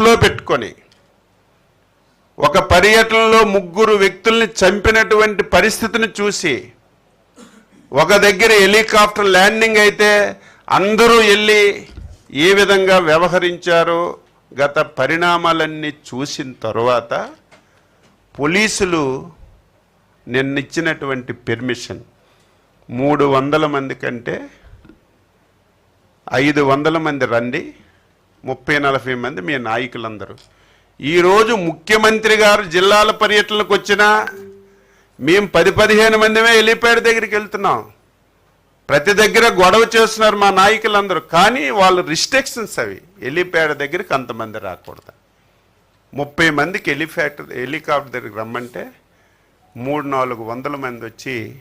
దృష్టిలో పెట్టుకొని ఒక పర్యటనలో ముగ్గురు వ్యక్తుల్ని చంపినటువంటి పరిస్థితిని చూసి ఒక దగ్గర హెలికాప్టర్ ల్యాండింగ్ అయితే అందరూ వెళ్ళి ఏ విధంగా వ్యవహరించారో గత పరిణామాలన్నీ చూసిన తర్వాత పోలీసులు నిన్నిచ్చినటువంటి పెర్మిషన్ మూడు వందల మంది కంటే ఐదు వందల మంది రండి. ముప్పై నలభై మంది మీ నాయకులందరూ. ఈరోజు ముఖ్యమంత్రి గారు జిల్లాల పర్యటనకు వచ్చినా మేము పది పదిహేను మందిమే ఎలిపేడ దగ్గరికి వెళ్తున్నాం. ప్రతి దగ్గర గొడవ చేస్తున్నారు మా నాయకులందరూ కానీ వాళ్ళు రిస్ట్రిక్షన్స్ అవి. ఎలిపేడ దగ్గరికి అంతమంది రాకూడదు. ముప్పై మందికి ఎలిఫాక్టర్ హెలికాప్టర్ దగ్గరికి రమ్మంటే మూడు నాలుగు వందల మంది వచ్చి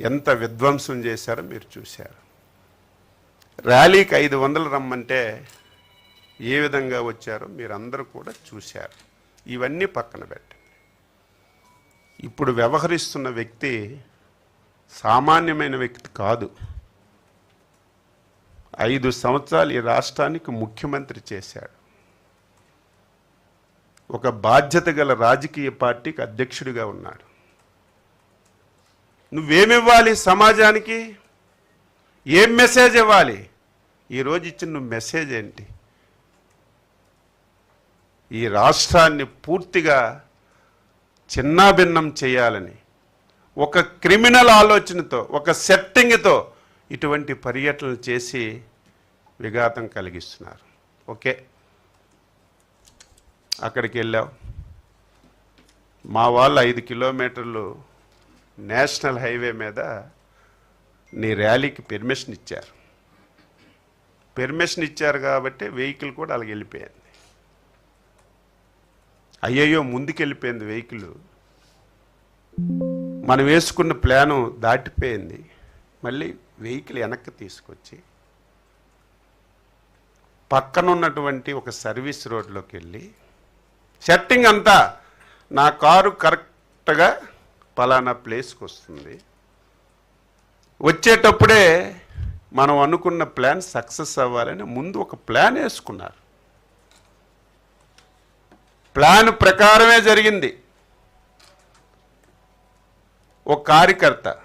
ఎంత విధ్వంసం చేశారో మీరు చూశారు. ర్యాలీకి ఐదు వందలు రమ్మంటే ఏ విధంగా వచ్చారో మీరందరూ కూడా చూశారు. ఇవన్నీ పక్కన పెట్టండి. ఇప్పుడు వ్యవహరిస్తున్న వ్యక్తి సామాన్యమైన వ్యక్తి కాదు. ఐదు సంవత్సరాలు ఈ రాష్ట్రానికి ముఖ్యమంత్రి చేశాడు. ఒక బాధ్యత గల రాజకీయ పార్టీకి అధ్యక్షుడిగా ఉన్నాడు. నువ్వేమివ్వాలి సమాజానికి? ఏం మెసేజ్ ఇవ్వాలి? ఈరోజు ఇచ్చిన నువ్వు మెసేజ్ ఏంటి? ఈ రాష్ట్రాన్ని పూర్తిగా చిన్నాభిన్నం చేయాలని ఒక క్రిమినల్ ఆలోచనతో ఒక సెట్టింగ్తో ఇటువంటి పర్యటనలు చేసి విఘాతం కలిగిస్తున్నారు. ఓకే. అక్కడికి వెళ్ళావు మా వాళ్ళు ఐదు కిలోమీటర్లు నేషనల్ హైవే మీద నీ ర్యాలీకి పెర్మిషన్ ఇచ్చారు. పెర్మిషన్ ఇచ్చారు కాబట్టి వెహికల్ కూడా అలాగ వెళ్ళిపోయింది. అయ్యయ్యో ముందుకెళ్ళిపోయింది వెహికల్. మనం వేసుకున్న ప్లాను దాటిపోయింది. మళ్ళీ వెహికల్ వెనక్కి తీసుకొచ్చి పక్కన ఉన్నటువంటి ఒక సర్వీస్ రోడ్లోకి వెళ్ళి సెట్టింగ్ అంతా నా కారు కరెక్ట్గా పలానా ప్లేస్కి వస్తుంది. వచ్చేటప్పుడే మనం అనుకున్న ప్లాన్ సక్సెస్ అవ్వాలని ముందు ఒక ప్లాన్ వేసుకున్నారు. ప్లాన్ ప్రకారమే జరిగింది. ఒక కార్యకర్త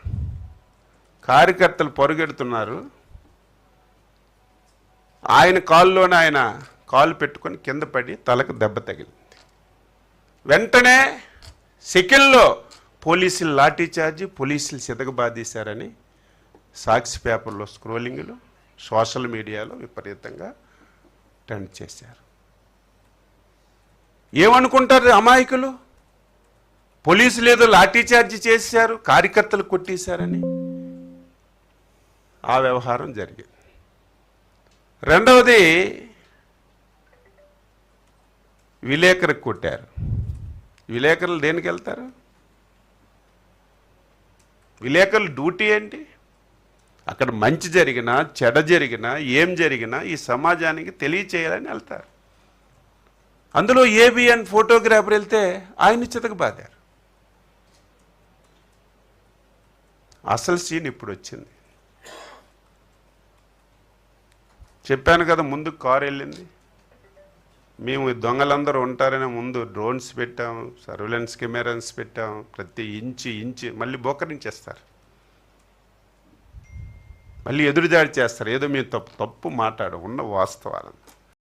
కార్యకర్తలు పరుగెడుతున్నారు. ఆయన కాల్లోనే ఆయన కాలు పెట్టుకొని కింద పడి తలకు దెబ్బ తగిలింది. వెంటనే సెకండ్లో పోలీసులు లాఠీ చార్జి పోలీసులు సిదగబాదీశారని సాక్షి పేపర్లో స్క్రోలింగ్లు సోషల్ మీడియాలో విపరీతంగా ట్రెండ్ చేశారు. ఏమనుకుంటారు అమాయకులు? పోలీసులు ఏదో లాఠీ చార్జి చేశారు కార్యకర్తలు కొట్టేశారని. ఆ వ్యవహారం జరిగింది. రెండవది విలేకరికి కొట్టారు. విలేకరులు దేనికి వెళ్తారు? విలేకరుల డ్యూటీ ఏంటి? అక్కడ మంచి జరిగినా చెడ జరిగినా ఏం జరిగినా ఈ సమాజానికి తెలియచేయాలని వెళ్తారు. అందులో ఏబిఎన్ ఫోటోగ్రాఫర్ వెళ్తే ఆయన చితకబాదారు అసలు సీన్ ఇప్పుడు వచ్చింది. చెప్పాను కదా ముందు కారు వెళ్ళింది. మేము దొంగలందరూ ఉంటారనే ముందు డ్రోన్స్ పెట్టాం సర్వేలెన్స్ కెమెరాస్ పెట్టాం ప్రతి ఇంచి ఇంచి మళ్ళీ బోకరించేస్తారు మళ్ళీ ఎదురుదాడి చేస్తారు. ఏదో మేము తప్పు తప్పు మాట్లాడు. ఉన్న వాస్తవాలను